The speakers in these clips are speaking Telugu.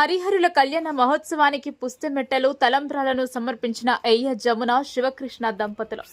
హరిహరుల కళ్యాణ మహోత్సవానికి పుస్తమెట్టలు తలంబ్రాలను సమర్పించిన ఎయ్య జమున శివకృష్ణ దంపతులు.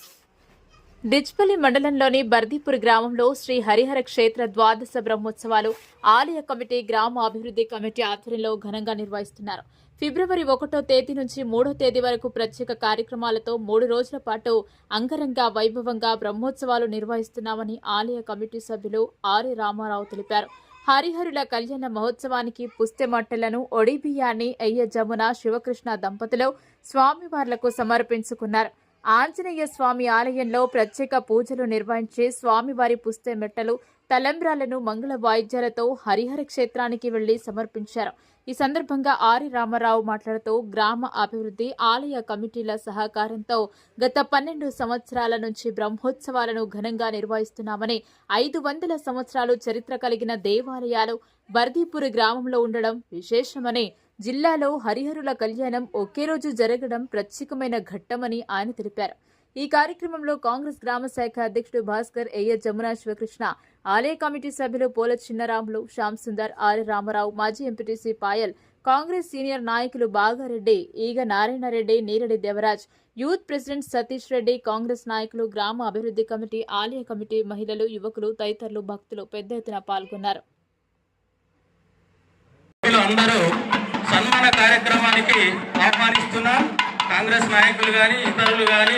డిచ్పల్లి మండలంలోని బర్దీపూర్ గ్రామంలో శ్రీ హరిహర క్షేత్ర ద్వాదశ బ్రహ్మోత్సవాలు ఆలయ కమిటీ గ్రామ అభివృద్ధి కమిటీ ఆధ్వర్యంలో ఘనంగా నిర్వహిస్తున్నారు. ఫిబ్రవరి ఒకటో తేదీ నుంచి మూడో తేదీ వరకు ప్రత్యేక కార్యక్రమాలతో మూడు రోజుల పాటు అంగరంగ వైభవంగా బ్రహ్మోత్సవాలు నిర్వహిస్తున్నామని ఆలయ కమిటీ సభ్యులు ఆర్య రామారావు తెలిపారు. హరిహరుల కళ్యాణ మహోత్సవానికి పుస్తెమట్టలను ఒడిబియ్యాన్ని అయ్య జమున శివకృష్ణ దంపతులు స్వామివార్లకు సమర్పించుకున్నారు. ఆంజనేయ స్వామి ఆలయంలో ప్రత్యేక పూజలు నిర్వహించి స్వామివారి పుస్తెమెట్టలు తలంబ్రాలను మంగళ వాయిద్యాలతో హరిహర క్షేత్రానికి వెళ్ళి సమర్పించారు. ఈ సందర్భంగా ఆరి రామారావు మాట్లాడుతూ గ్రామ అభివృద్ధి ఆలయ కమిటీల సహకారంతో గత పన్నెండు సంవత్సరాల నుంచి బ్రహ్మోత్సవాలను ఘనంగా నిర్వహిస్తున్నామని ఐదు వందల సంవత్సరాలు చరిత్ర కలిగిన దేవాలయాలు బర్దీపూర్ గ్రామంలో ఉండడం విశేషమని జిల్లాలో హరిహరుల కళ్యాణం ఒకే రోజు జరగడం ప్రత్యేకమైన ఘట్టమని ఆయన తెలిపారు. ఈ కార్యక్రమంలో కాంగ్రెస్ గ్రామ శాఖ అధ్యక్షుడు భాస్కర్ ఎయ్య జమున శివకృష్ణ ఆలయ కమిటీ సభ్యులు పోల చిన్నరాములు శ్యామ్ సుందర్ ఆర్య రామారావు మాజీ ఎంపీటీసీ పాయల్ కాంగ్రెస్ సీనియర్ నాయకులు బాగారెడ్డి ఈగ నారాయణరెడ్డి నీరడి దేవరాజ్ యూత్ ప్రెసిడెంట్ సతీష్ రెడ్డి కాంగ్రెస్ నాయకులు గ్రామ అభివృద్ధి కమిటీ ఆలయ కమిటీ మహిళలు యువకులు తదితరులు భక్తులు పెద్ద ఎత్తున పాల్గొన్నారు. అందరూ సన్మాన కార్యక్రమానికి కాంగ్రెస్ నాయకులు కానీ ఇతరులు కానీ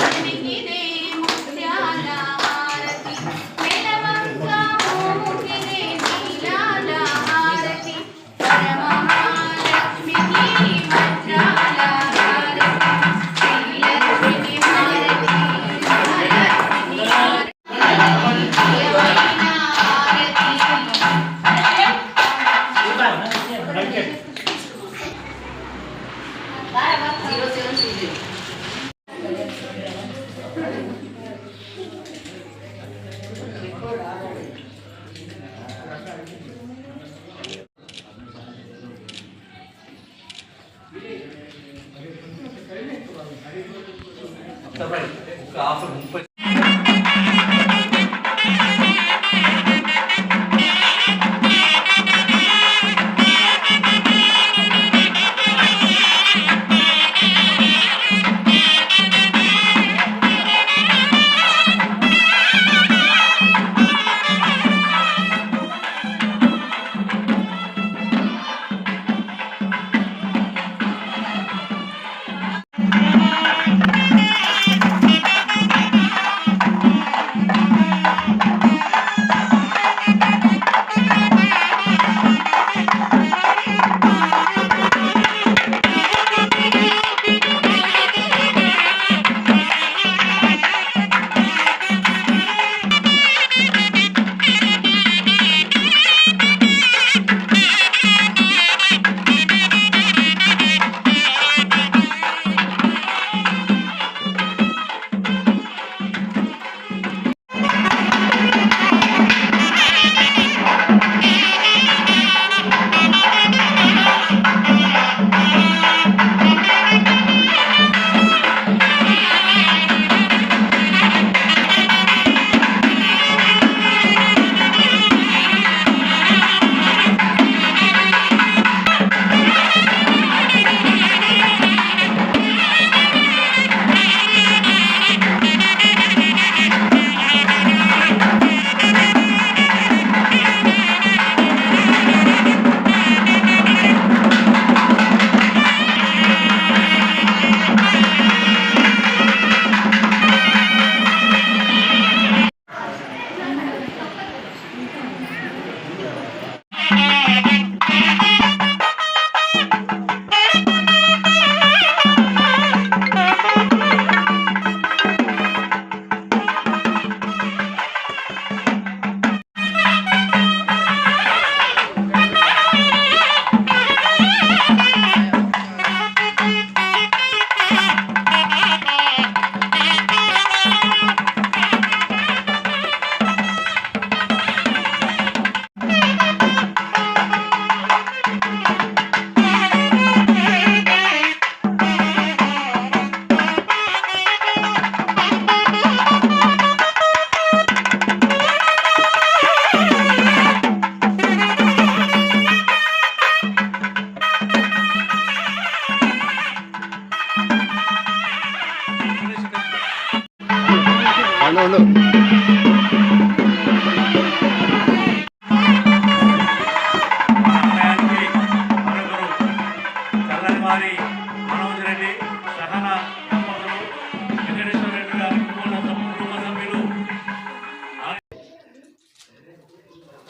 ఒక జీరో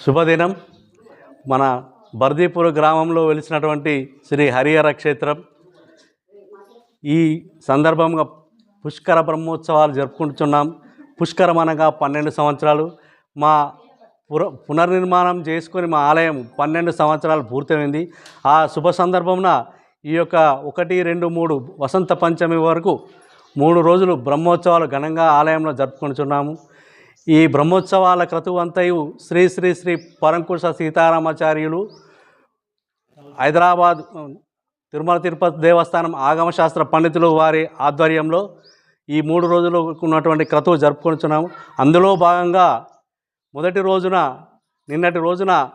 శుభదినం. మన బర్దీపూర్ గ్రామంలో వెలిసినటువంటి శ్రీ హరిహర క్షేత్రం. ఈ సందర్భంగా పుష్కర బ్రహ్మోత్సవాలు జరుపుకుంటున్నాం. పుష్కరమనగా పన్నెండు సంవత్సరాలు. మా పుర పునర్నిర్మాణం చేసుకొని మా ఆలయం పన్నెండు సంవత్సరాలు పూర్తయింది. ఆ శుభ సందర్భంన ఈ యొక్క ఒకటి రెండు మూడు వసంత పంచమి వరకు మూడు రోజులు బ్రహ్మోత్సవాలు ఘనంగా ఆలయంలో జరుపుకుంటున్నాము ఈ బ్రహ్మోత్సవాల క్రతువంతయు శ్రీ శ్రీ శ్రీ పరంకుశ సీతారామాచార్యులు హైదరాబాద్ తిరుమల తిరుపతి దేవస్థానం ఆగమశాస్త్ర పండితులు వారి ఆధ్వర్యంలో ఈ మూడు రోజులు ఉన్నటువంటి క్రతువు జరుపుకొచ్చున్నాము అందులో భాగంగా మొదటి రోజున నిన్నటి రోజున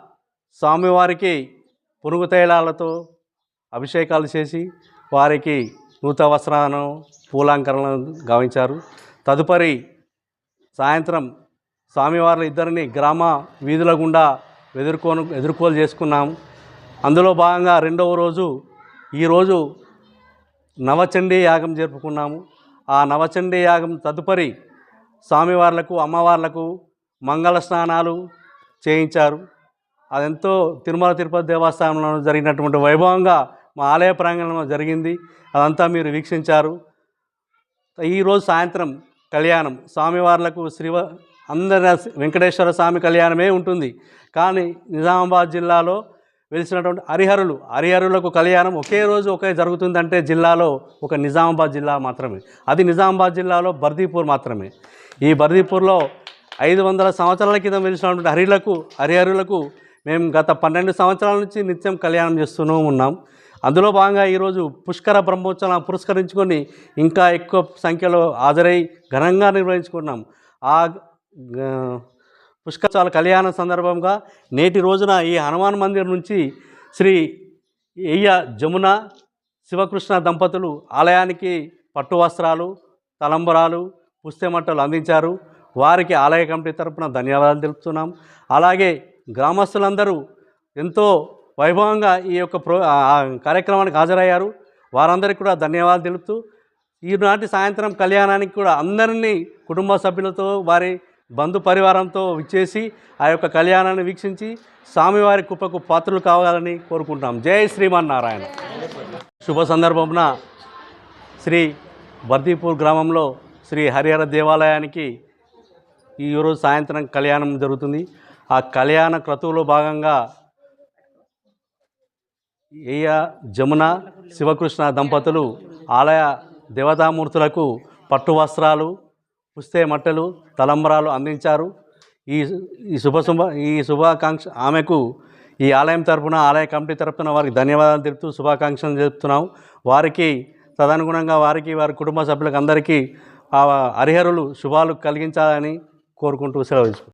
స్వామివారికి పురుగు తైలాలతో అభిషేకాలు చేసి వారికి నూతన వస్త్రాలను పూలాంకరణను గావించారు. తదుపరి సాయంత్రం స్వామివారి ఇద్దరిని గ్రామ వీధుల గుండా ఎదుర్కోను ఎదుర్కోలు చేసుకున్నాము. అందులో భాగంగా రెండవ రోజు ఈరోజు నవచండీ యాగం జరుపుకున్నాము. ఆ నవచండీ యాగం తదుపరి స్వామివార్లకు అమ్మవార్లకు మంగళ స్నానాలు చేయించారు. అదెంతో తిరుమల తిరుపతి దేవస్థానంలో జరిగినటువంటి వైభవంగా మా ఆలయ ప్రాంగణంలో జరిగింది. అదంతా మీరు వీక్షించారు. ఈరోజు సాయంత్రం కళ్యాణం. స్వామివార్లకు శ్రీవ అందరి వెంకటేశ్వర స్వామి కళ్యాణమే ఉంటుంది. కానీ నిజామాబాద్ జిల్లాలో వెలిసినటువంటి హరిహరులు. హరిహరులకు కళ్యాణం ఒకే రోజు ఒకే జరుగుతుందంటే జిల్లాలో ఒక నిజామాబాద్ జిల్లా మాత్రమే. అది నిజామాబాద్ జిల్లాలో బర్దీపూర్ మాత్రమే. ఈ బర్దీపూర్లో ఐదు వందల సంవత్సరాల క్రితం వెలిసినటువంటి హరిలకు హరిహరులకు మేము గత పన్నెండు సంవత్సరాల నుంచి నిత్యం కళ్యాణం చేస్తూనే ఉన్నాం. అందులో భాగంగా ఈరోజు పుష్కర బ్రహ్మోత్సవం పురస్కరించుకొని ఇంకా ఎక్కువ సంఖ్యలో హాజరై ఘనంగా నిర్వహించుకున్నాం. ఆ పుష్కరాల కళ్యాణ సందర్భంగా నేటి రోజున ఈ హనుమాన్ మందిర్ నుంచి శ్రీ ఎయ్య జమున శివకృష్ణ దంపతులు ఆలయానికి పట్టు వస్త్రాలు తలంబరాలు పుస్తెమట్టలు అందించారు. వారికి ఆలయ కమిటీ తరపున ధన్యవాదాలు తెలుపుతున్నాం. అలాగే గ్రామస్తులందరూ ఎంతో వైభవంగా ఈ యొక్క ప్రో కార్యక్రమానికి హాజరయ్యారు. వారందరికీ కూడా ధన్యవాదాలు తెలుపుతూ ఈనాటి సాయంత్రం కళ్యాణానికి కూడా అందరినీ కుటుంబ సభ్యులతో వారి బంధు పరివారంతో విచ్చేసి ఆ యొక్క కళ్యాణాన్ని వీక్షించి స్వామివారి కుప్పకు పాత్రలు కావాలని కోరుకుంటాం జై శ్రీమన్నారాయణ. శుభ సందర్భమున శ్రీ బర్దీపూర్ గ్రామంలో శ్రీ హరిహర దేవాలయానికి ఈరోజు సాయంత్రం కళ్యాణం జరుగుతుంది. ఆ కళ్యాణ క్రతువులో భాగంగా ఏయ జమున శివకృష్ణ దంపతులు ఆలయ దేవతామూర్తులకు పట్టు వస్త్రాలు పుస్తే మట్టలు తలంబరాలు అందించారు. ఈ ఈ శుభ శుభ ఈ శుభాకాంక్ష ఆమెకు ఈ ఆలయం తరపున ఆలయ కమిటీ తరపున వారికి ధన్యవాదాలు తెలుపుతూ శుభాకాంక్షలు చెప్తున్నాం వారికి తదనుగుణంగా వారికి వారి కుటుంబ సభ్యులకు అందరికీ ఆ హరిహరులు శుభాలు కలిగించాలని కోరుకుంటూ సెలవు